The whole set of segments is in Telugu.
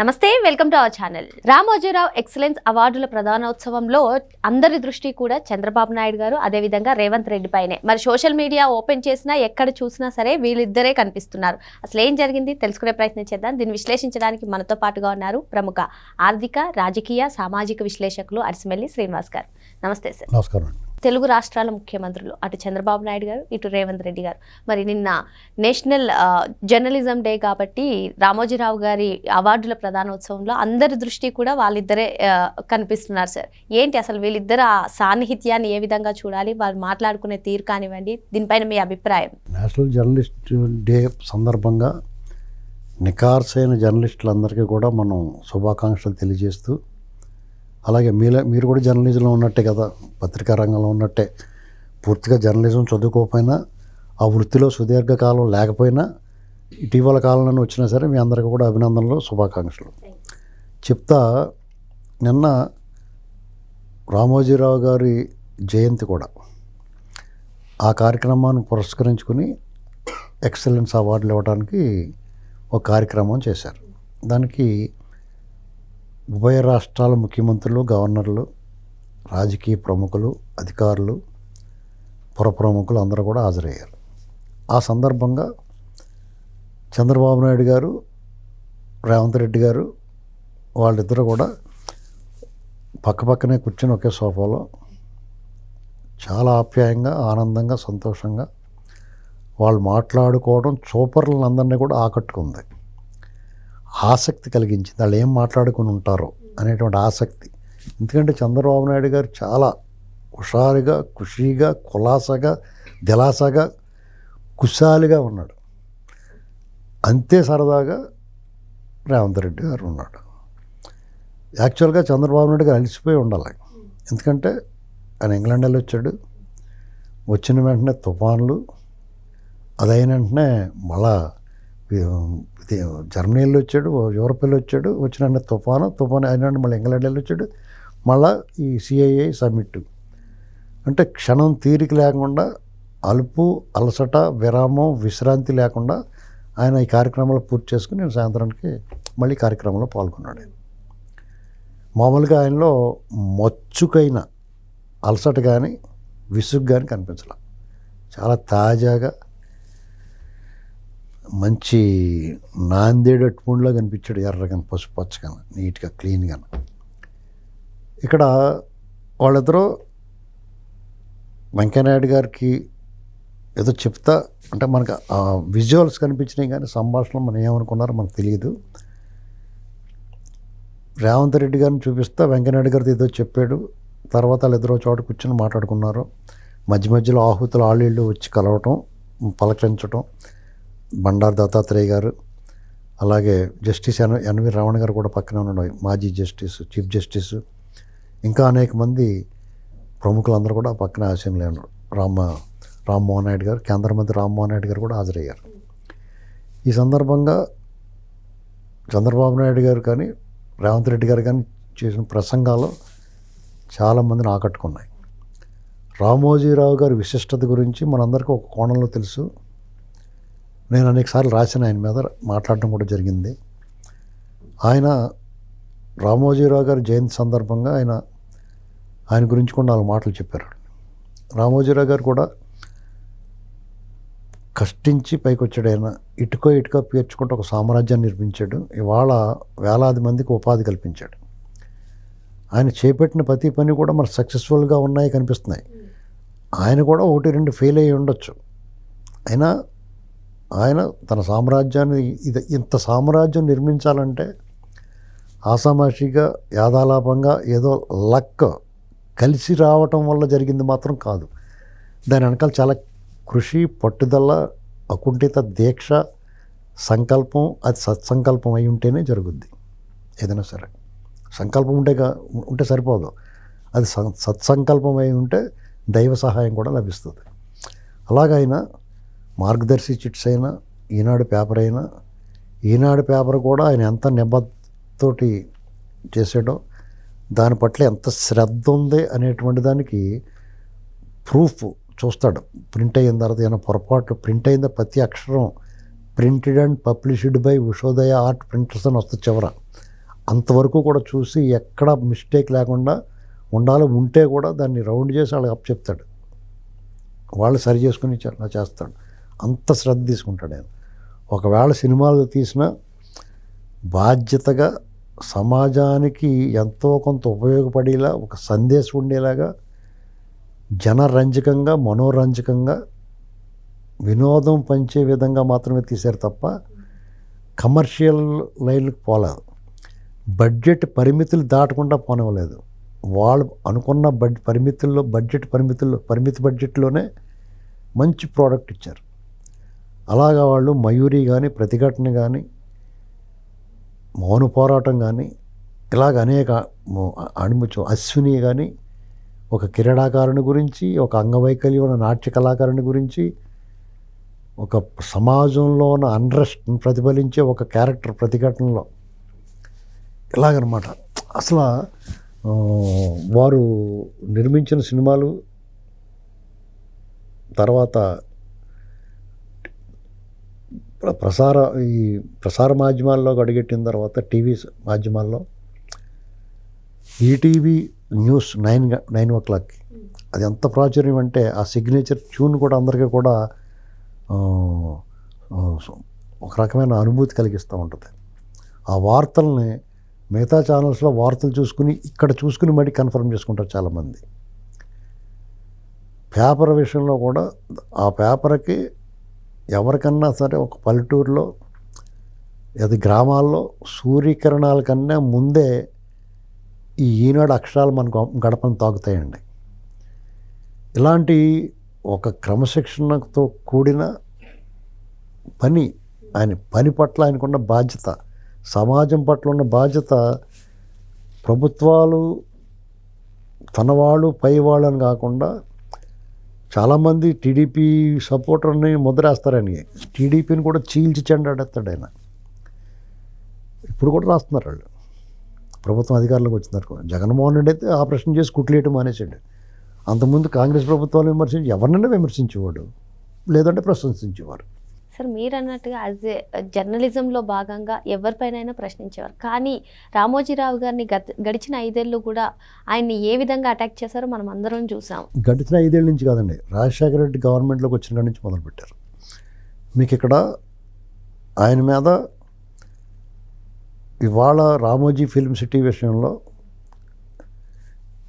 నమస్తే welcome to our channel. Ramoji Rao excellence అవార్డుల ప్రధానోత్సవంలో అందరి దృష్టి కూడా చంద్రబాబు నాయుడు గారు అదేవిధంగా రేవంత్ రెడ్డి పైనే. మరి సోషల్ మీడియా ఓపెన్ చేసినా ఎక్కడ చూసినా సరే వీళ్ళిద్దరే కనిపిస్తున్నారు. అసలు ఏం జరిగింది? తెలుసుకునే ప్రయత్నం చేద్దాం. దీన్ని విశ్లేషించడానికి మనతో పాటుగా ఉన్నారు ప్రముఖ ఆర్థిక రాజకీయ సామాజిక విశ్లేషకులు అరిసిమెల్లి శ్రీనివాస్ గారు. నమస్తే సార్. నమస్కారం అండి. తెలుగు రాష్ట్రాల ముఖ్యమంత్రులు అటు చంద్రబాబు నాయుడు గారు ఇటు రేవంత్ రెడ్డి గారు. మరి నిన్న నేషనల్ జర్నలిజం డే కాబట్టి రామోజీరావు గారి అవార్డుల ప్రధానోత్సవంలో అందరి దృష్టి కూడా వాళ్ళిద్దరే కనిపిస్తున్నారు సార్. ఏంటి అసలు వీళ్ళిద్దరు ఆ సాన్నిహిత్యాన్ని ఏ విధంగా చూడాలి? వాళ్ళు మాట్లాడుకునే తీరు కానివ్వండి దీనిపైన మీ అభిప్రాయం. నేషనల్ జర్నలిస్ట్ డే సందర్భంగా నికార్సైన జర్నలిస్టులందరికీ కూడా మనం శుభాకాంక్షలు తెలియజేస్తూ అలాగే మీలో మీరు కూడా జర్నలిజంలో ఉన్నట్టే కదా పత్రికా రంగంలో ఉన్నట్టే. పూర్తిగా జర్నలిజం చదువుకోకపోయినా ఆ వృత్తిలో సుదీర్ఘకాలం లేకపోయినా ఇటీవల కాలంలో వచ్చినా సరే మీ అందరికీ కూడా అభినందనలు శుభాకాంక్షలు. చెప్తా నిన్న రామోజీరావు గారి జయంతి కూడా ఆ కార్యక్రమాన్ని పురస్కరించుకుని ఎక్సలెన్స్ అవార్డులు ఇవ్వడానికి ఒక కార్యక్రమం చేశారు. దానికి ఉభయ రాష్ట్రాల ముఖ్యమంత్రులు గవర్నర్లు రాజకీయ ప్రముఖులు అధికారులు పుర ప్రముఖులు అందరూ కూడా హాజరయ్యారు. ఆ సందర్భంగా చంద్రబాబు నాయుడు గారు రేవంత్ రెడ్డి గారు వాళ్ళిద్దరూ కూడా పక్కపక్కనే కూర్చొని ఒకే సోఫాలో చాలా ఆప్యాయంగా ఆనందంగా సంతోషంగా వాళ్ళు మాట్లాడుకోవడం చూపర్లందరినీ కూడా ఆకట్టుకుంది. ఆసక్తి కలిగించింది. వాళ్ళు ఏం మాట్లాడుకుని ఉంటారో అనేటువంటి ఆసక్తి. ఎందుకంటే చంద్రబాబు నాయుడు గారు చాలా హుషారుగా ఖుషీగా కులాసగా దిలాసగా కుశాలిగా ఉన్నాడు. అంతే సరదాగా రేవంత్ రెడ్డి గారు ఉన్నాడు. యాక్చువల్గా చంద్రబాబు నాయుడు గారు అలసిపోయి ఉండాలి. ఎందుకంటే ఆయన ఇంగ్లాండ్ వెళ్ళి వచ్చాడు వచ్చిన వెంటనే తుఫాన్లు అదైన వెంటనే మళ్ళా జర్మనీ వెళ్ళి వచ్చాడు యూరప్ వెళ్ళి వచ్చాడు వచ్చిన తుఫాను తుఫాను అయిన మళ్ళీ ఇంగ్లాండ్ వెళ్ళి వచ్చాడు మళ్ళా ఈ సిఐఏ సమ్మిట్ అంటే క్షణం తీరిక లేకుండా అలుపు అలసట విరామం విశ్రాంతి లేకుండా ఆయన ఈ కార్యక్రమాలు పూర్తి చేసుకుని నేను సాయంత్రానికి మళ్ళీ కార్యక్రమంలో పాల్గొన్నాడు ఆయన. మామూలుగా ఆయనలో మచ్చుకైన అలసట కానీ విసుగు కానీ కనిపించాల చాలా తాజాగా మంచి నాందేడు అట్టుముడిలో కనిపించాడు ఎర్రగా పసుపు పచ్చగా నీట్గా క్లీన్గా ఇక్కడ వాళ్ళిద్దరూ వెంకయ్యనాయుడు గారికి ఏదో చెప్తా అంటే మనకు ఆ విజువల్స్ కనిపించినాయి కానీ సంభాషణ మనం ఏమనుకున్నారో మనకు తెలియదు రేవంత్ రెడ్డి గారిని చూపిస్తా వెంకయ్యనాయుడు గారితో ఏదో చెప్పాడు తర్వాత వాళ్ళిద్దరూ చోట కూర్చొని మాట్లాడుకున్నారు. మధ్య మధ్యలో ఆహుతులు ఆళ్ళు వచ్చి కలవటం పలకరించటం. బండారు దత్తాత్రేయ గారు అలాగే జస్టిస్ ఎన్ ఎన్వి రమణ గారు కూడా పక్కనే ఉన్నాడు మాజీ జస్టిస్ చీఫ్ జస్టిస్ ఇంకా అనేక మంది ప్రముఖులందరూ కూడా పక్కన ఆశయంలో ఉన్నారు. రామ రామ్మోహన్ నాయుడు గారు కేంద్ర మంత్రి రామ్మోహన్ నాయుడు గారు కూడా హాజరయ్యారు. ఈ సందర్భంగా చంద్రబాబు నాయుడు గారు కానీ రేవంత్ రెడ్డి గారు కానీ చేసిన ప్రసంగాలు చాలామందిని ఆకట్టుకున్నాయి. రామోజీరావు గారి విశిష్టత గురించి మనందరికీ ఒక కోణంలో తెలుసు. నేను అనేకసార్లు రాసిన ఆయన మీద మాట్లాడడం కూడా జరిగింది. ఆయన రామోజీరావు గారి జయంతి సందర్భంగా ఆయన ఆయన గురించి కూడా నాలుగు మాటలు చెప్పారు. రామోజీరావు గారు కూడా కష్టించి పైకి వచ్చాడు ఆయన. ఇటుకో ఇటుక పేర్చుకుంటూ ఒక సామ్రాజ్యాన్ని నిర్మించాడు. ఇవాళ వేలాది మందికి ఉపాధి కల్పించాడు. ఆయన చేపట్టిన ప్రతి పని కూడా మనకు సక్సెస్ఫుల్గా ఉన్నాయి కనిపిస్తున్నాయి. ఆయన కూడా ఒకటి రెండు ఫెయిల్ అయ్యి ఉండొచ్చు. అయినా ఆయన తన సామ్రాజ్యాన్ని ఇది ఇంత సామ్రాజ్యం నిర్మించాలంటే ఆసామాషిగా యాదాలాపంగా ఏదో లక్ కలిసి రావటం వల్ల జరిగింది మాత్రం కాదు. దాని వెనకాల చాలా కృషి పట్టుదల అకుంఠిత దీక్ష సంకల్పం అది సత్సంకల్పం అయి ఉంటేనే జరుగుద్ది. ఏదైనా సరే. సంకల్పం ఉంటే ఉంటే సరిపోదు. అది సత్సంకల్పం అయి ఉంటే దైవ సహాయం కూడా లభిస్తుంది. అలాగైనా మార్గదర్శి చిట్స్ అయినా ఈనాడు పేపర్ అయినా ఈనాడు పేపర్ కూడా ఆయన ఎంత నిబద్ధతోటి చేసాడో దాని పట్ల ఎంత శ్రద్ధ ఉంది అనేటువంటి దానికి ప్రూఫ్ చూస్తాడు. ప్రింట్ అయిన తర్వాత ఏమైనా పొరపాటు ప్రింట్ అయిన ప్రతి అక్షరం printed and published by Ushodaya art printers అని వస్తుంది చివర. అంతవరకు కూడా చూసి ఎక్కడ మిస్టేక్ లేకుండా ఉండాలి ఉంటే కూడా దాన్ని రౌండ్ చేసి వాళ్ళకి అప్ చెప్తాడు. వాళ్ళు సరి చేసుకుని చేస్తాడు. అంత శ్రద్ధ తీసుకుంటాడు ఆయన. ఒకవేళ సినిమాలు తీసినా బాధ్యతగా సమాజానికి ఎంతో కొంత ఉపయోగపడేలా ఒక సందేశం ఉండేలాగా జనరంజకంగా మనోరంజకంగా వినోదం పంచే విధంగా మాత్రమే తీశారు తప్ప కమర్షియల్ లైన్లకు పోలేదు బడ్జెట్ పరిమితులు దాటకుండా పోనివ్వలేదు. వాళ్ళు అనుకున్న బడ్ పరిమితుల్లో బడ్జెట్ పరిమితుల్లో పరిమితి బడ్జెట్లోనే మంచి ప్రోడక్ట్ ఇచ్చారు. అలాగా వాళ్ళు మయూరి కానీ ప్రతిఘటన కానీ మౌన పోరాటం కానీ ఇలాగ అనేక అణిముచ్చు అశ్విని కానీ ఒక క్రీడాకారుని గురించి ఒక అంగవైకల్యం ఉన్న నాట్య కళాకారుని గురించి ఒక సమాజంలో ఉన్న అన్రెస్ట్ ప్రతిఫలించే ఒక క్యారెక్టర్ ప్రతిఘటనలో. ఇలాగనమాట. అసలు వారు నిర్మించిన సినిమాలు తర్వాత ప్రసార ఈ ప్రసార మాధ్యమాల్లో అడుగెట్టిన తర్వాత టీవీ మాధ్యమాల్లో ఈటీవీ న్యూస్ నైన్ నైన్ ఓ క్లాక్కి. అది ఎంత ప్రాచుర్యం అంటే ఆ సిగ్నేచర్ ట్యూన్ కూడా అందరికీ కూడా ఒక రకమైన అనుభూతి కలిగిస్తూ ఉంటుంది. ఆ వార్తల్ని మిగతా ఛానల్స్లో వార్తలు చూసుకుని ఇక్కడ చూసుకుని మళ్ళీ కన్ఫర్మ్ చేసుకుంటారు చాలామంది. పేపర్ విషయంలో కూడా ఆ పేపర్కి ఎవరికన్నా సరే ఒక పల్లెటూరులో అది గ్రామాల్లో సూర్యకిరణాల కన్నా ముందే ఈ ఈనాడు అక్షరాలు మనకు గడపను తాకుతాయండి. ఇలాంటి ఒక క్రమశిక్షణతో కూడిన పని ఆయన పని పట్ల ఆయనకున్న బాధ్యత సమాజం పట్ల ఉన్న బాధ్యత ప్రభుత్వాలు తన వాళ్ళు పై వాళ్ళని కాకుండా చాలామంది టీడీపీ సపోర్టర్ని ముద్రేస్తారని. టీడీపీని కూడా చీల్చి చెండాడేస్తాడు ఆయన. ఇప్పుడు కూడా రాస్తున్నారు వాళ్ళు. ప్రభుత్వం అధికారంలోకి వచ్చినారు జగన్మోహన్ రెడ్డి అయితే ఆపరేషన్ చేసి కుట్లేయటం మానేసాడు అంతకుముందు కాంగ్రెస్ ప్రభుత్వాలు విమర్శించి ఎవరినైనా విమర్శించేవాడు. లేదంటే ప్రశంసించేవారు. సార్ మీరు అన్నట్టుగా యాజ్ ఏ జర్నలిజంలో భాగంగా ఎవరిపైనైనా ప్రశ్నించేవారు. కానీ రామోజీరావు గారిని గత గడిచిన ఐదేళ్ళు కూడా ఆయన్ని ఏ విధంగా అటాక్ చేశారో మనం అందరం చూసాం. గడిచిన ఐదేళ్ళ నుంచి కాదండి రాజశేఖర రెడ్డి గవర్నమెంట్లోకి వచ్చిన నుంచి మొదలుపెట్టారు. మీకు ఇక్కడ ఆయన మీద ఇవాళ రామోజీ ఫిల్మ్ సిటీ విషయంలో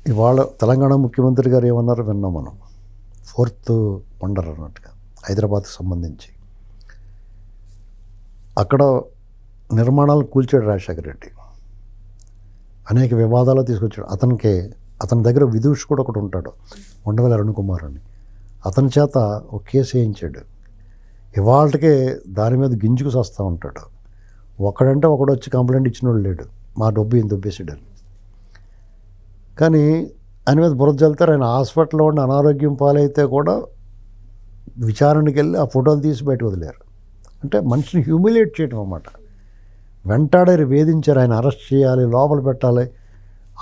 ఇవాళ తెలంగాణ ముఖ్యమంత్రి గారు ఏమన్నారో విన్నాం మనం. ఫోర్త్ వండర్ అన్నట్టుగా హైదరాబాద్కి సంబంధించి. అక్కడ నిర్మాణాలు కూల్చాడు రాజశేఖర రెడ్డి. అనేక వివాదాలు తీసుకొచ్చాడు. అతనికి అతని దగ్గర విదూష్ కూడా ఒకటి ఉంటాడు ఉండవల్లి అరుణ్ కుమార్ అని. అతని చేత ఒక కేసు వేయించాడు. ఇవాళకే దాని మీద గింజుకు సస్తా ఉంటాడు. ఒకడంటే ఒకడు వచ్చి కంప్లైంట్ ఇచ్చినోడు లేడు. మా డబ్బు ఏం దొబ్బేసాడని కానీ ఆయన మీద బురద చల్లుతారు ఆయన హాస్పిటల్లో ఉండి అనారోగ్యం పాలైతే కూడా విచారణకి వెళ్ళి ఆ ఫోటోలు తీసి బయట వదిలేరు. అంటే మనిషిని హ్యూమిలేట్ చేయడం అన్నమాట. వెంటాడారు వేధించారు ఆయన అరెస్ట్ చేయాలి లోపల పెట్టాలి.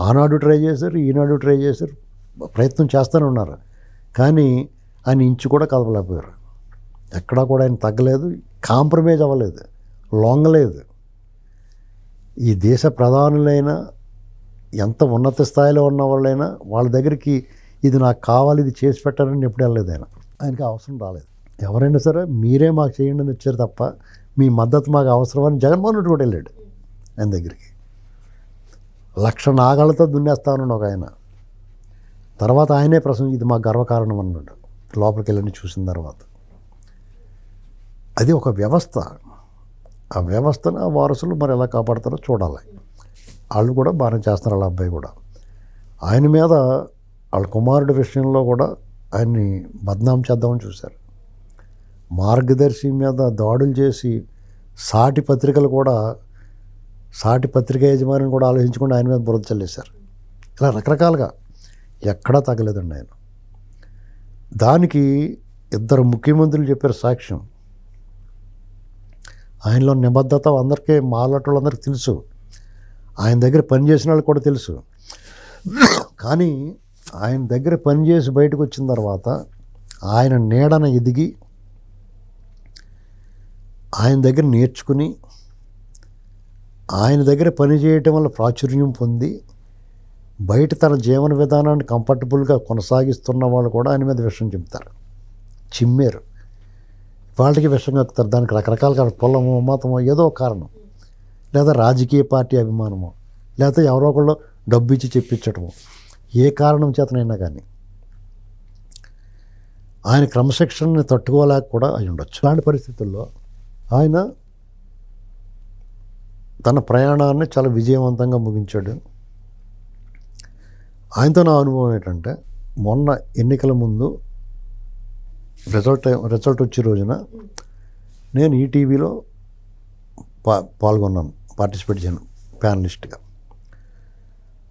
ఆనాడు ట్రై చేశారు ఈనాడు ట్రై చేశారు ప్రయత్నం చేస్తూనే ఉన్నారు. కానీ ఆయన ఇంచు కూడా కదపలేకపోయారు. ఎక్కడా కూడా ఆయన తగ్గలేదు కాంప్రమైజ్ అవ్వలేదు లొంగలేదు. ఈ దేశ ప్రధానులైనా ఎంత ఉన్నత స్థాయిలో ఉన్న వాళ్ళైనా వాళ్ళ దగ్గరికి ఇది నాకు కావాలి ఇది చేసి పెట్టాలని ఎప్పుడు వెళ్ళలేదు ఆయన. ఆయనకి అవసరం రాలేదు. ఎవరైనా సరే మీరే మాకు చేయండి అని వచ్చారు తప్ప మీ మద్దతు మాకు అవసరమని జగన్మోహన్ రెడ్డి కూడా వెళ్ళాడు ఆయన దగ్గరికి. లక్ష నాగాలతో దున్నేస్తానన్నాడు ఒక ఆయన. తర్వాత ఆయనే ప్రసంగం ఇది మా గర్వకారణం అన్నాడు. లోపలికి వెళ్ళని చూసిన తర్వాత. అది ఒక వ్యవస్థ. ఆ వ్యవస్థను ఆ వారసులు మరి ఎలా కాపాడతారో చూడాలి. వాళ్ళు కూడా బాగానే చేస్తున్నారు వాళ్ళ అబ్బాయి కూడా. ఆయన మీద వాళ్ళ కుమారుడి విషయంలో కూడా ఆయన్ని బద్నాం చేద్దామని చూశారు. మార్గదర్శి మీద దాడులు చేసి సాటి పత్రికలు కూడా సాటి పత్రిక యజమానిని కూడా ఆలోచించకుండా ఆయన మీద బురద చల్లేశారు. ఇలా రకరకాలుగా ఎక్కడా తగ్గలేదండి ఆయన. దానికి ఇద్దరు ముఖ్యమంత్రులు చెప్పారు సాక్ష్యం. ఆయనలో నిబద్ధత అందరికీ మాలటోళ్ళందరికీ తెలుసు. ఆయన దగ్గర పనిచేసిన వాళ్ళకి కూడా తెలుసు. కానీ ఆయన దగ్గర పనిచేసి బయటకు వచ్చిన తర్వాత ఆయన నీడన ఎదిగి ఆయన దగ్గర నేర్చుకుని ఆయన దగ్గర పనిచేయటం వల్ల ప్రాచుర్యం పొంది బయట తన జీవన విధానాన్ని కంఫర్టబుల్గా కొనసాగిస్తున్న వాళ్ళు కూడా ఆయన మీద విషయం చెప్తారు. చిమ్మేరు. వాళ్ళకి విషయం ఎక్కుతారు దానికి రకరకాల కారణం పొలమో మతమో ఏదో కారణం. లేదా రాజకీయ పార్టీ అభిమానమో లేకపోతే ఎవరో ఒకళ్ళు డబ్బు ఇచ్చి చెప్పించటము ఏ కారణం చేతనైనా కానీ. ఆయన క్రమశిక్షణని తట్టుకోలేక కూడా అయి ఉండొచ్చు. అలాంటి పరిస్థితుల్లో ఆయన తన ప్రయాణాన్ని చాలా విజయవంతంగా ముగించాడు. ఆయనతో నా అనుభవం ఏంటంటే మొన్న ఎన్నికల ముందు రిజల్ట్ రిజల్ట్ వచ్చే రోజున నేను ఈటీవీలో పా పాల్గొన్నాను పార్టిసిపేట్ చేయను ప్యానలిస్ట్గా.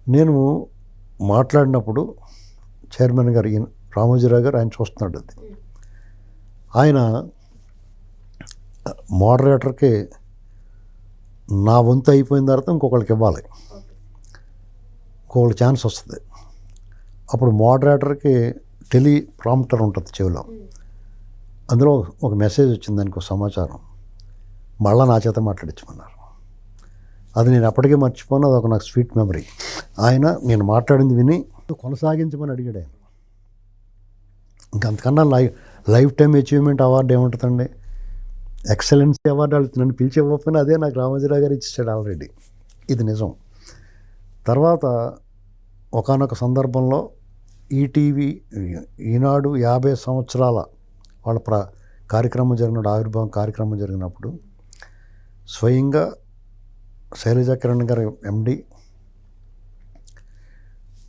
నేను మాట్లాడినప్పుడు చైర్మన్ గారు రామోజీరావు గారు ఆయన చూస్తున్నాడు అది. ఆయన మోడరేటర్కి నా వంతు అయిపోయిన తర్వాత ఇంకొకరికి ఇవ్వాలి. ఇంకొకరికి ఛాన్స్ వస్తుంది. అప్పుడు మోడరేటర్కి టెలి ప్రాంప్టర్ ఉంటుంది చెవిలో. అందులో ఒక మెసేజ్ వచ్చింది దానికి ఒక సమాచారం. మళ్ళీ నా చేత మాట్లాడించమన్నారు. అది నేను అప్పటికే మర్చిపోను అది ఒక నాకు స్వీట్ మెమరీ. ఆయన నేను మాట్లాడింది విని కొనసాగించమని అడిగాడు ఆయన. ఇంకంతకన్నా life life time achievement award ఏముంటుందండి? ఎక్సలెన్స్ అవార్డు వాళ్ళు నన్ను పిలిచి ఇవ్వకపోయినా అదే నాకు రామోజీరావు గారు ఇచ్చేసాడు ఆల్రెడీ. ఇది నిజం. తర్వాత ఒకానొక సందర్భంలో ఈటీవీ ఈనాడు యాభై సంవత్సరాల వాళ్ళ ప్ర కార్యక్రమం జరిగినప్పుడు ఆవిర్భావం కార్యక్రమం జరిగినప్పుడు స్వయంగా శైలజా కిరణ్ గారి ఎండి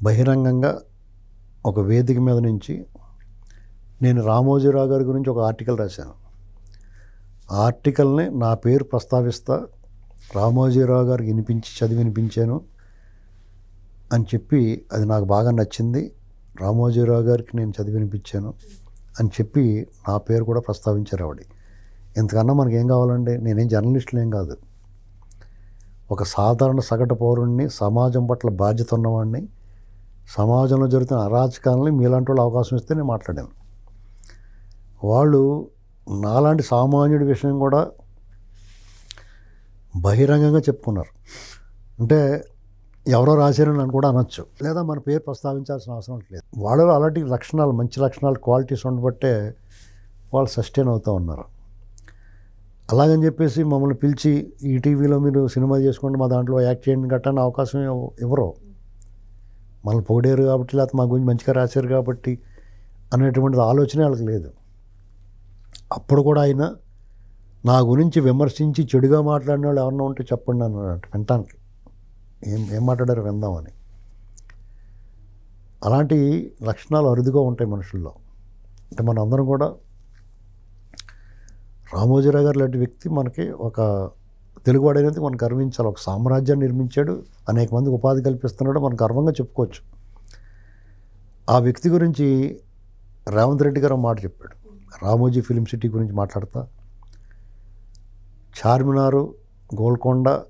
బహిరంగంగా ఒక వేదిక మీద నుంచి నేను రామోజీరావు గారి గురించి ఒక ఆర్టికల్ రాశాను. ఆర్టికల్ని నా పేరు ప్రస్తావిస్తా రామోజీరావు గారికి వినిపించి చదివి వినిపించాను అని చెప్పి అది నాకు బాగా నచ్చింది. రామోజీరావు గారికి నేను చదివి వినిపించాను అని చెప్పి నా పేరు కూడా ప్రస్తావించారు ఆవిడ. ఇంతకన్నా మనకి ఏం కావాలండి? నేనేం జర్నలిస్టులు ఏం కాదు. ఒక సాధారణ సగటు పౌరుణ్ణి సమాజం పట్ల బాధ్యత ఉన్నవాడిని సమాజంలో జరుగుతున్న అరాచకాలని మీలాంటి వాళ్ళు అవకాశం ఇస్తే నేను మాట్లాడాను. వాళ్ళు నాలాంటి సామాన్యుడి విషయం కూడా బహిరంగంగా చెప్పుకున్నారు. అంటే ఎవరో రాశారని అని కూడా అనొచ్చు. లేదా మన పేరు ప్రస్తావించాల్సిన అవసరం లేదు. వాళ్ళు అలాంటి లక్షణాలు మంచి లక్షణాలు క్వాలిటీస్ ఉండబట్టే వాళ్ళు సస్టైన్ అవుతూ ఉన్నారు. అలాగని చెప్పేసి మమ్మల్ని పిలిచి ఈ టీవీలో మీరు సినిమా చేసుకోండి మా దాంట్లో యాక్ట్ చేయండి గట్టని అవకాశం ఇవ్వ- ఇవ్వరు మనల్ని పొగిడారు కాబట్టి లేకపోతే మా గురించి మంచిగా రాశారు కాబట్టి అనేటువంటిది ఆలోచన వాళ్ళకి లేదు. అప్పుడు కూడా ఆయన నా గురించి విమర్శించి చెడుగా మాట్లాడిన వాళ్ళు ఎవరన్నా ఉంటే చెప్పండి అన్నాడు. వినటానికి. ఏం ఏం మాట్లాడారు? విందామని అలాంటి లక్షణాలు అరుదుగా ఉంటాయి మనుషుల్లో. అంటే మన అందరం కూడా రామోజీరావు గారు లాంటి వ్యక్తి మనకి ఒక తెలుగువాడు అనేది మనం గర్వించాలి. ఒక సామ్రాజ్యాన్ని నిర్మించాడు. అనేక మందికి ఉపాధి కల్పిస్తున్నాడు. మనం గర్వంగా చెప్పుకోవచ్చు. ఆ వ్యక్తి గురించి రేవంత్ రెడ్డి గారు మాట చెప్పాడు. రామోజీ ఫిలిం సిటీ గురించి మాట్లాడతా. చార్మినారు గోల్కొండ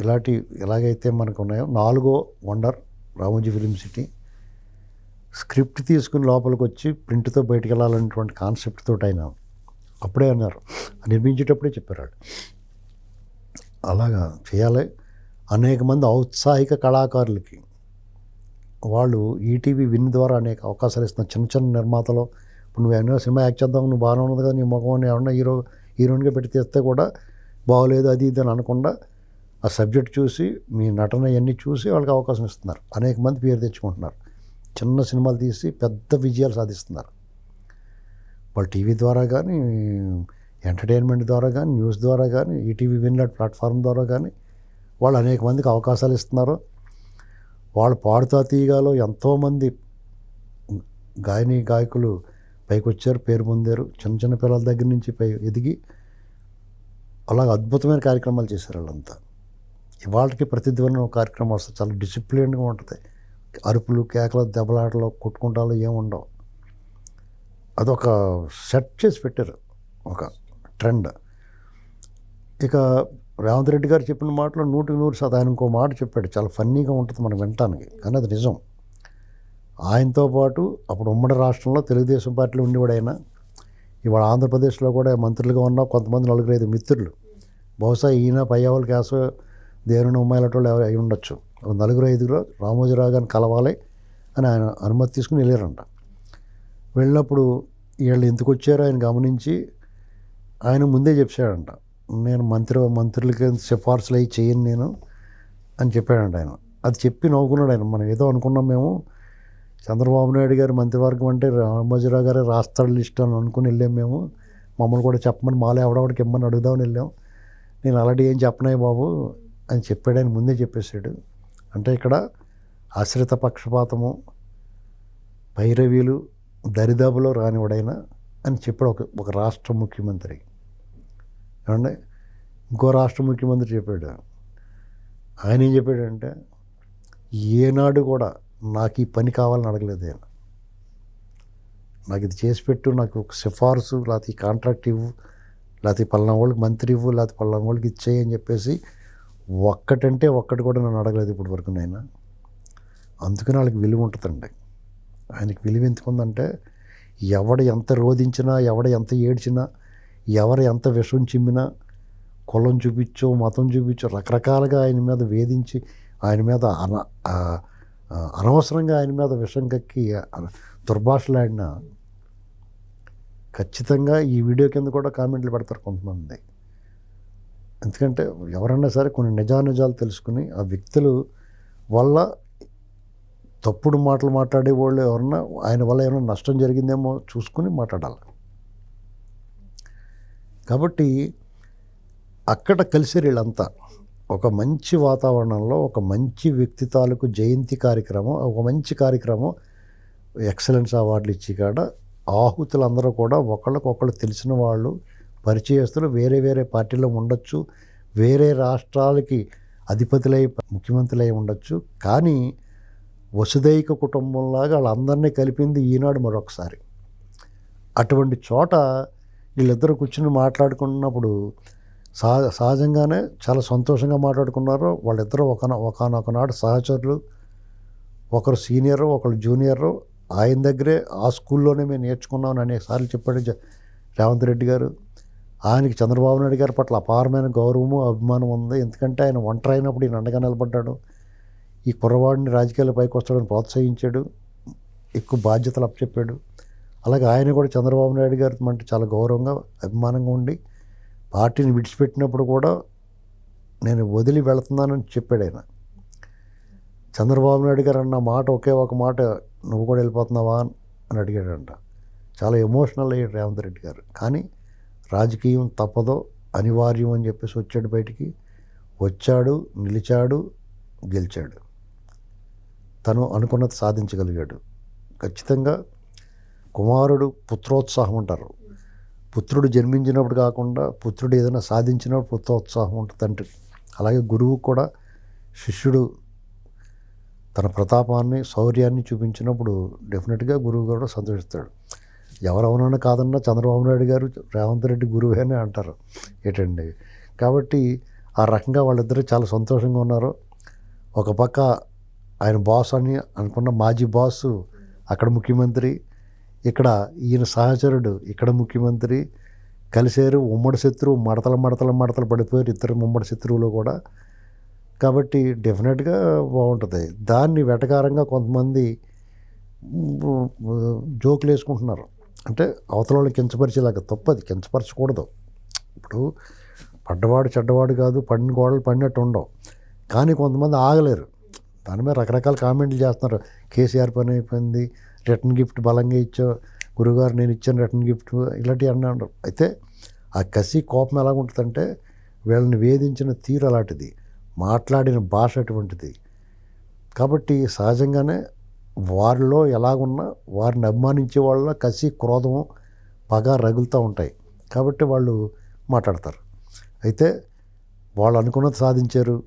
ఇలాంటి ఎలాగైతే మనకు ఉన్నాయో నాలుగో wonder Ramoji film city. Script తీసుకుని లోపలికి వచ్చి ప్రింట్తో బయటికి వెళ్ళాలనేటువంటి కాన్సెప్ట్ తోటి ఆయన అప్పుడే అన్నారు. నిర్మించేటప్పుడే చెప్పారు అలాగా చేయాలి. అనేక మంది ఔత్సాహిక కళాకారులకి వాళ్ళు ఈటీవీ విన్ ద్వారా అనేక అవకాశాలు ఇస్తున్నారు చిన్న చిన్న నిర్మాతలు ఇప్పుడు నువ్వు ఎన్నో సినిమా యాక్ట్ చేద్దాం నువ్వు బాగానే ఉన్నది కదా నీ ముఖం ఎవరన్నా హీరో హీరోయిన్గా పెట్టి తెస్తే కూడా బాగోలేదు అది ఇది అని అనకుండా ఆ సబ్జెక్ట్ చూసి మీ నటన ఇవన్నీ చూసి వాళ్ళకి అవకాశం ఇస్తున్నారు. అనేక మంది పేరు తెచ్చుకుంటున్నారు. చిన్న సినిమాలు తీసి పెద్ద విజయాలు సాధిస్తున్నారు. వాళ్ళు టీవీ ద్వారా కానీ ఎంటర్టైన్మెంట్ ద్వారా కానీ న్యూస్ ద్వారా కానీ ఈటీవీ విన్లాట్ ప్లాట్ఫామ్ ద్వారా కానీ వాళ్ళు అనేక మందికి అవకాశాలు ఇస్తున్నారు. వాళ్ళు పాడుతా తీయగాలో ఎంతోమంది గాయని గాయకులు పైకి వచ్చారు పేరు పొందారు చిన్న చిన్న పిల్లల దగ్గర నుంచి పై ఎదిగి అలాగ అద్భుతమైన కార్యక్రమాలు చేశారు వాళ్ళంతా. ఇవాళకి ప్రతిధ్వని ఒక కార్యక్రమం వస్తుంది. చాలా డిసిప్లిన్గా ఉంటుంది. అరుపులు కేకలు దెబ్బలాటలు కొట్టుకుంటాలు ఏముండవు అదొక సెట్ చేసి పెట్టారు. ఒక ట్రెండ్. ఇక రేవంత్ రెడ్డి గారు చెప్పిన మాటలో నూటికి నూరు శాతం ఆయన ఇంకో మాట చెప్పాడు. చాలా ఫన్నీగా ఉంటుంది మనం వినటానికి. కానీ అది నిజం. ఆయనతో పాటు అప్పుడు ఉమ్మడి రాష్ట్రంలో తెలుగుదేశం పార్టీలో ఉండేవాడు ఆయన. ఇవాళ ఆంధ్రప్రదేశ్లో కూడా మంత్రులుగా ఉన్న కొంతమంది నలుగురు ఐదు మిత్రులు. బహుశా ఈయన పయ్యావల కేశవ దేవుని ఉమ్మాయిలటోళ్ళు ఎవరు అయి ఉండొచ్చు. ఒక నలుగురు ఐదుగురు రామోజీరావు గారిని కలవాలి అని ఆయన అనుమతి తీసుకుని వెళ్ళారంట. వెళ్ళినప్పుడు వీళ్ళు ఎందుకు వచ్చారో ఆయన గమనించి ఆయన ముందే చెప్పాడంట. నేను మంత్రి మంత్రులకి సిఫార్సులు అవి చేయను నేను అని చెప్పాడంట ఆయన. అది చెప్పి నవ్వుకున్నాడు ఆయన. మనం ఏదో అనుకున్నాం మేము చంద్రబాబు నాయుడు గారి మంత్రివర్గం అంటే రామోజీరావు గారే రాస్తాడు లిస్ట్ అని అనుకుని వెళ్ళాం మేము. మమ్మల్ని కూడా చెప్పమని మాలో ఎవడెవడికి ఇమ్మని అడుగుదామని వెళ్ళాం. నేను అలాంటి ఏం చెప్పనాయి బాబు అని చెప్పాడు. ఆయన ముందే చెప్పేశాడు. అంటే ఇక్కడ ఆశ్రిత పక్షపాతము భైరవీలు దరిదాపులో రానివాడైనా అని చెప్పాడు ఒక ఒక రాష్ట్ర ముఖ్యమంత్రి. ఏమంటే ఇంకో రాష్ట్ర ముఖ్యమంత్రి చెప్పాడు. ఆయన ఏం చెప్పాడంటే ఏనాడు కూడా నాకు ఈ పని కావాలని అడగలేదు ఆయన. నాకు ఇది చేసి పెట్టు నాకు ఒక సిఫార్సు లేకపోతే ఈ కాంట్రాక్ట్ ఇవ్వు లేకపోతే పలానా వాళ్ళకి మంత్రి ఇవ్వు లేకపోతే పలానా వాళ్ళకి ఇచ్చేయి అని చెప్పేసి ఒక్కటంటే ఒక్కటి కూడా నన్ను అడగలేదు ఇప్పటి వరకు నేను అందుకని వాళ్ళకి విలువ ఉంటుందండి. ఆయనకి విలువ ఎందుకుందంటే ఎవడ ఎంత రోధించినా ఎవడ ఎంత ఏడ్చినా ఎవరు ఎంత విషం చిమ్మినా కులం చూపించో మతం చూపించో రకరకాలుగా ఆయన మీద వేధించి ఆయన మీద అన అనవసరంగా ఆయన మీద విషం కక్కి దుర్భాషలాడిన ఖచ్చితంగా ఈ వీడియో కింద కూడా కామెంట్లు పెడతారు కొంతమంది. ఎందుకంటే ఎవరన్నా సరే కొన్ని నిజానిజాలు తెలుసుకుని ఆ వ్యక్తులు వల్ల తప్పుడు మాటలు మాట్లాడే వాళ్ళు ఎవరన్నా ఆయన వల్ల ఏమైనా నష్టం జరిగిందేమో చూసుకుని మాట్లాడాలి. కాబట్టి అక్కడ కలిసి వీళ్ళంతా. ఒక మంచి వాతావరణంలో ఒక మంచి వ్యక్తి తాలూకు జయంతి కార్యక్రమం ఒక మంచి కార్యక్రమం ఎక్సలెన్స్ అవార్డులు ఇచ్చి కాడ ఆహుతులందరూ కూడా ఒకళ్ళకొకళ్ళు తెలిసిన వాళ్ళు పరిచయస్తులు వేరే వేరే పార్టీలో ఉండొచ్చు వేరే రాష్ట్రాలకి అధిపతులై ముఖ్యమంత్రులై ఉండొచ్చు. కానీ వసుదైక కుటుంబంలాగా వాళ్ళందరినీ కలిపింది ఈనాడు మరొకసారి. అటువంటి చోట వీళ్ళిద్దరు కూర్చుని మాట్లాడుకున్నప్పుడు సహజ సహజంగానే చాలా సంతోషంగా మాట్లాడుకున్నారు వాళ్ళిద్దరూ ఒక ఒకనొకనాడు సహచరులు ఒకరు సీనియరు ఒకరు జూనియరు ఆయన దగ్గరే ఆ స్కూల్లోనే మేము నేర్చుకున్నామని అనేకసార్లు చెప్పాడు జ- రేవంత్ రెడ్డి గారు. ఆయనకి చంద్రబాబు నాయుడు గారి పట్ల అపారమైన గౌరవము అభిమానం ఉంది. ఎందుకంటే ఆయన ఒంటరి అయినప్పుడు ఈయన అండగా నిలబడ్డాడు. ఈ కుర్రవాడిని రాజకీయాల పైకి వస్తాడని ప్రోత్సహించాడు. ఎక్కువ బాధ్యతలు అప్పచెప్పాడు. అలాగే ఆయన కూడా చంద్రబాబు నాయుడు గారి అంటే చాలా గౌరవంగా అభిమానంగా ఉండి పార్టీని విడిచిపెట్టినప్పుడు కూడా నేను వదిలి వెళుతున్నానని చెప్పాడు ఆయన. చంద్రబాబు నాయుడు గారు అన్న మాట ఒకే ఒక మాట నువ్వు కూడా వెళ్ళిపోతున్నావా? అని అడిగాడంట. చాలా ఎమోషనల్ అయ్యాడు రేవంత్ రెడ్డి గారు. కానీ రాజకీయం తప్పదో అనివార్యం అని చెప్పేసి వచ్చాడు బయటికి. వచ్చాడు నిలిచాడు గెలిచాడు. తను అనుకున్నది సాధించగలిగాడు. ఖచ్చితంగా కుమారుడు పుత్రోత్సాహం అంటారు. పుత్రుడు జన్మించినప్పుడు కాకుండా పుత్రుడు ఏదైనా సాధించినప్పుడు పుత్రోత్సాహం ఉంటుంది తండ్రి. అలాగే గురువు కూడా శిష్యుడు తన ప్రతాపాన్ని శౌర్యాన్ని చూపించినప్పుడు డెఫినెట్గా గురువు కూడా సంతోషిస్తాడు. ఎవరెవరన్నా కాదన్నా చంద్రబాబు నాయుడు గారు రేవంత్ రెడ్డి గురువే అని అంటారు. ఏంటండి? కాబట్టి ఆ రకంగా వాళ్ళిద్దరూ చాలా సంతోషంగా ఉన్నారు. ఒక పక్క ఆయన బాస్ అని అనుకున్న మాజీ బాస్ అక్కడ ముఖ్యమంత్రి ఇక్కడ ఈయన సహచరుడు ఇక్కడ ముఖ్యమంత్రి కలిసేరు ఉమ్మడి శత్రువు మడతల మడతల మడతలు పడిపోయారు ఇద్దరు ఉమ్మడి శత్రువులు కూడా. కాబట్టి డెఫినెట్గా బాగుంటుంది. దాన్ని వెటకారంగా కొంతమంది జోకులు వేసుకుంటున్నారు. అంటే అవతల వాళ్ళు కించపరిచేలాగా తప్పది కించపరచకూడదు. ఇప్పుడు పడ్డవాడు చెడ్డవాడు కాదు పడిన గోడలు పడినట్టు ఉండవు. కానీ కొంతమంది ఆగలేరు. దాని మీద రకరకాల కామెంట్లు చేస్తున్నారు. కేసీఆర్ పని అయిపోయింది రిటర్న్ గిఫ్ట్ బలంగా ఇచ్చా గురుగారు నేను ఇచ్చాను రిటర్న్ గిఫ్ట్ ఇలాంటివి అన్నీ అంటారు. అయితే ఆ కసి కోపం ఎలా ఉంటుందంటే వీళ్ళని వేధించిన తీరు అలాంటిది మాట్లాడిన భాష అటువంటిది. కాబట్టి సహజంగానే వారిలో ఎలాగున్నా వారిని అభిమానించే వాళ్ళ కసి క్రోధం పగ రగులుతూ ఉంటాయి. కాబట్టి వాళ్ళు మాట్లాడతారు. అయితే వాళ్ళు అనుకున్నది సాధించారు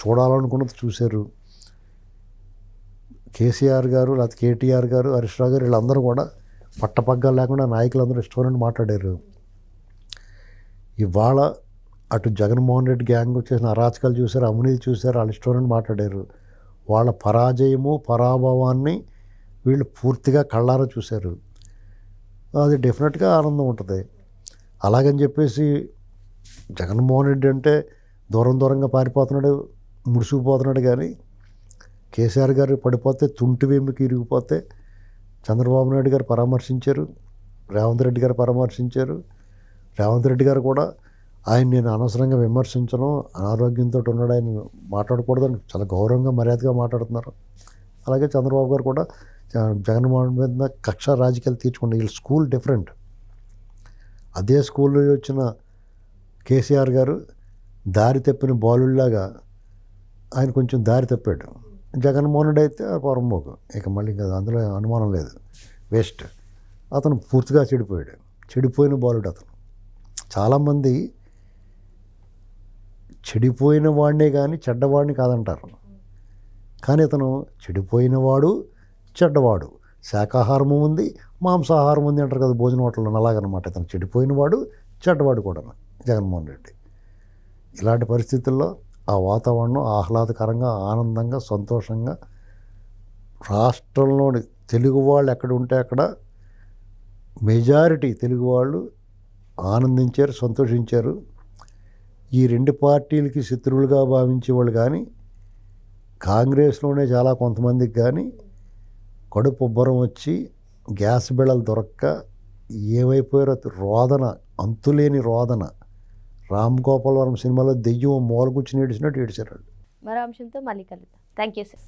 చూడాలనుకున్నది చూశారు. కేసీఆర్ గారు లేకపోతే కేటీఆర్ గారు హరీష్ రావు గారు వీళ్ళందరూ కూడా పట్టపగ్గాలు లేకుండా నాయకులందరూ ఇష్టం మాట్లాడారు. ఇవాళ అటు జగన్మోహన్ రెడ్డి గ్యాంగ్ చేసిన అరాచకాలు చూశారు అవినీతి చూశారు వాళ్ళ ఇష్టం మాట్లాడారు. వాళ్ళ పరాజయము పరాభవాన్ని వీళ్ళు పూర్తిగా కళ్ళారా చూశారు. అది డెఫినెట్గా ఆనందం ఉంటుంది. అలాగని చెప్పేసి జగన్మోహన్ రెడ్డి అంటే దూరం దూరంగా పారిపోతున్నాడు ముడుచుకుపోతున్నాడు కానీ కేసీఆర్ గారు పడిపోతే తుంటి వెంబికి ఇరిగిపోతే చంద్రబాబు నాయుడు గారు పరామర్శించారు రేవంత్ రెడ్డి గారు పరామర్శించారు. రేవంత్ రెడ్డి గారు కూడా ఆయన నేను అనవసరంగా విమర్శించను అనారోగ్యంతో ఉన్నాడు ఆయన మాట్లాడకూడదని చాలా గౌరవంగా మర్యాదగా మాట్లాడుతున్నారు. అలాగే చంద్రబాబు గారు కూడా జ- జగన్మోహన్ మీద కక్ష రాజకీయాలు తీర్చుకుంటే వీళ్ళు స్కూల్ డిఫరెంట్. అదే స్కూల్లో వచ్చిన కేసీఆర్ గారు దారి తప్పిన బాలుల్లాగా ఆయన కొంచెం దారి తప్పాడు. జగన్మోహన్ రెడ్డి అయితే పొరంబోకు ఇక మళ్ళీ ఇంకా అందులో అనుమానం లేదు. వేస్ట్. అతను పూర్తిగా చెడిపోయాడు. చెడిపోయిన బాలుడు అతను. చాలామంది చెడిపోయిన వాడినే కానీ చెడ్డవాడిని కాదంటారు. కానీ అతను చెడిపోయినవాడు చెడ్డవాడు. శాకాహారము ఉంది మాంసాహారం ఉంది అంటారు కదా భోజన హోటల్లో. అలాగనమాట ఇతను చెడిపోయినవాడు చెడ్డవాడు కూడా జగన్మోహన్ రెడ్డి. ఇలాంటి పరిస్థితుల్లో ఆ వాతావరణం ఆహ్లాదకరంగా ఆనందంగా సంతోషంగా రాష్ట్రంలోని తెలుగు వాళ్ళు ఎక్కడ ఉంటే అక్కడ మెజారిటీ తెలుగు వాళ్ళు ఆనందించారు సంతోషించారు. ఈ రెండు పార్టీలకి శత్రువులుగా భావించేవాళ్ళు కానీ కాంగ్రెస్లోనే చాలా కొంతమందికి కానీ కడుపు ఉబ్బరం వచ్చి గ్యాస్ బిళ్ళలు దొరక్క ఏమైపోయారో రోదన అంతులేని రోదన. రామ్ గోపాల్ వరం సినిమాలో దెయ్యం మూల కూర్చుని ఏడిచినట్టు ఏడిచారు వాళ్ళు. మరో అంశంతో మళ్ళీ కలుద్దాం. Thank you sir